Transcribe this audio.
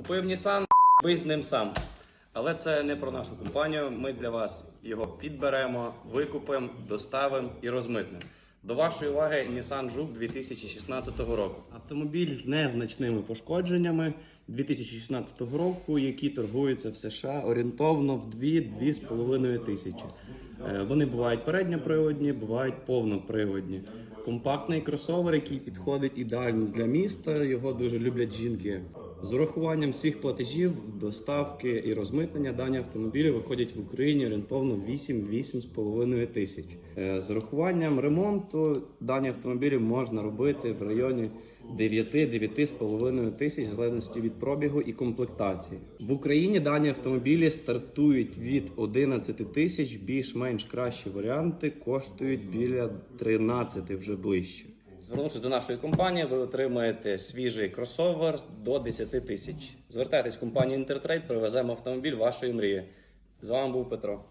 Купив Nissan, бий з ним сам. Але це не про нашу компанію. Ми для вас його підберемо, викупимо, доставимо і розмитнемо. До вашої уваги Nissan Juke 2016 року. Автомобіль з незначними пошкодженнями 2016 року, які торгуються в США орієнтовно в 2-2,5 тисячі. Е, Вони бувають передньоприводні, бувають повноприводні. Компактний кросовер, який підходить ідеально для міста. Його дуже люблять жінки. З урахуванням всіх платежів, доставки і розмитнення дані автомобілі виходять в Україні орієнтовно 8-8,5 тисяч. Е, З урахуванням ремонту дані автомобілі можна робити в районі 9-9,5 тисяч в залежності від пробігу і комплектації. В Україні дані автомобілі стартують від 11 тисяч, більш-менш кращі варіанти коштують біля 13 вже ближче. Звернувшись до нашої компанії, ви отримаєте свіжий кросовер до 10 тисяч. Звертайтесь в компанію Інтертрейд, привеземо автомобіль вашої мрії. З вами був Петро.